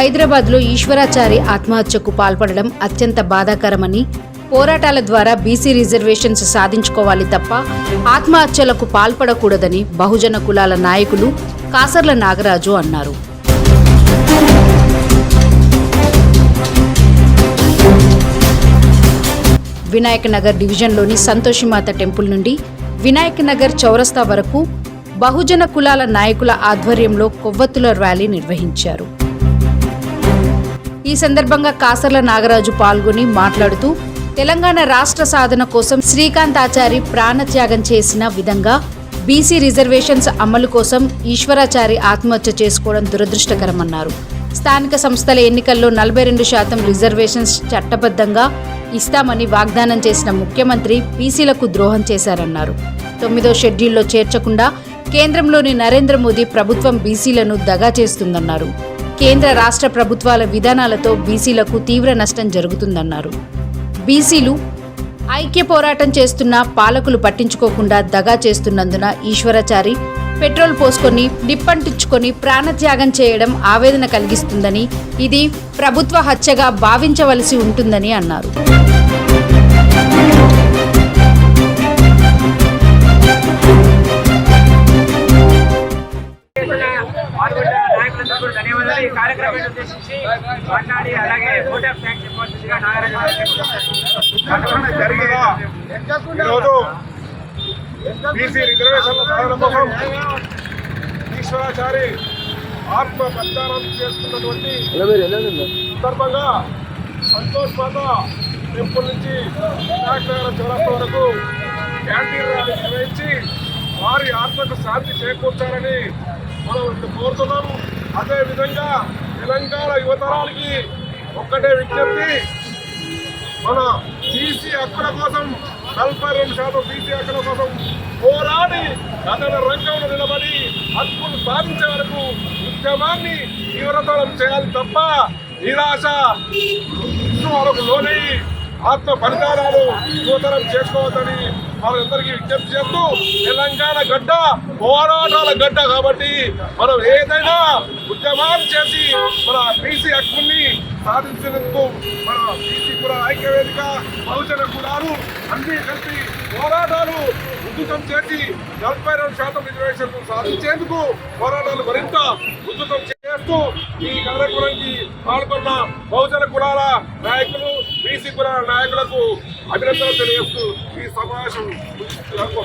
హైదరాబాద్లో ఈశ్వరాచారి ఆత్మహత్యకు పాల్పడడం అత్యంత బాధాకరమని పోరాటాల ద్వారా బీసీ రిజర్వేషన్స్ సాధించుకోవాలి తప్ప ఆత్మహత్యలకు పాల్పడకూడదని బహుజన కులాల నాయకులు కాసర్ల నాగరాజు అన్నారు. వినాయకనగర్ డివిజన్లోని సంతోషిమాత టెంపుల్ నుండి వినాయకనగర్ చౌరస్తా వరకు బహుజన కులాల నాయకుల ఆధ్వర్యంలో కొవ్వొత్తుల ర్యాలీ నిర్వహించారు. ఈ సందర్భంగా కాసర్ల నాగరాజు పాల్గొని మాట్లాడుతూ తెలంగాణ రాష్ట్ర సాధన కోసం శ్రీకాంత్ ఆచారి ప్రాణత్యాగం చేసిన విధంగా బీసీ రిజర్వేషన్స్ అమలు కోసం ఈశ్వరాచారి ఆత్మహత్య చేసుకోవడం దురదృష్టకరమన్నారు. స్థానిక సంస్థల ఎన్నికల్లో నలభై రెండు శాతం రిజర్వేషన్స్ చట్టబద్ధంగా ఇస్తామని వాగ్దానం చేసిన ముఖ్యమంత్రి బీసీలకు ద్రోహం చేశారన్నారు. తొమ్మిదో షెడ్యూల్లో చేర్చకుండా కేంద్రంలోని నరేంద్ర మోదీ ప్రభుత్వం బీసీలను దగా చేస్తుందన్నారు. కేంద్ర రాష్ట్ర ప్రభుత్వాల విధానాలతో బీసీలకు తీవ్ర నష్టం జరుగుతుందన్నారు. బీసీలు ఐక్య పోరాటం చేస్తున్న పాలకులు పట్టించుకోకుండా దగా చేస్తున్నందున ఈశ్వరాచారి పెట్రోల్ పోసుకొని నిప్పంటించుకొని ప్రాణత్యాగం చేయడం ఆవేదన కలిగిస్తుందని ఇది ప్రభుత్వ హత్యగా భావించవలసి ఉంటుందని అన్నారు. కూడా ధన్యవాదాలు ఈ కార్యక్రమాన్ని ఉద్దేశించి మాట్లాడి అలాగే ఓట్ ఆఫ్ థ్యాంక్స్ చెప్పవలసిందిగా నాగరాజు గారికి జరిగిన ఈరోజు బీసీ రిజర్వేషన్ల సాధన కోసం ఈశ్వరాచారి ఆత్మ బలిదానం చేస్తున్నటువంటి సందర్భంగా సంతోష్ మాత టెంపుల్ నుంచి వినాయకనగరం చౌరస్తా వరకు క్యాంటీన్ ర్యాలీ నిర్వహించి వారి ఆత్మకు శాంతి చేకూర్చాలని మనం కోరుతున్నాము. అదేవిధంగా తెలంగాణ యువతరానికి ఒక్కటే విజ్ఞప్తి మన బీసీ హక్కుల కోసం నలభై రెండు శాతం బీసీ హక్కుల కోసం పోరాడి కథన రంగంలో నిలబడి హక్కులు సాధించే వరకు ఉద్యమాన్ని తీవ్రతరం చేయాలి తప్ప నిరాశ వాళ్ళకు లోనై ఆత్మ బలిదానాలు నూతనం చేసుకోవద్దని మనందరికీ విజ్ఞప్తి చేస్తూ తెలంగాణ గడ్డ పోరాటాల గడ్డ కాబట్టి మనం ఏదైనా ఉద్యమాలు చేసి మన బీసీ హక్కుల్ని సాధించేందుకు మన బీసీ కుల ఐక్యవేదిక బహుజన కులాలు అన్ని కలిసి పోరాటాలు ఉద్ధృతం చేసి నలభై రెండు శాతం రిజర్వేషన్ సాధించేందుకు పోరాటాలు మరింత ఉద్ధృతం చేస్తూ ఈ కార్యక్రమానికి పాల్గొన్న బహుజన కులాల నాయకులు బీసీ కులాల నాయకులకు అభినందనలు తెలియజేస్తూ ఈ సమావేశం ముగిస్తున్నాను.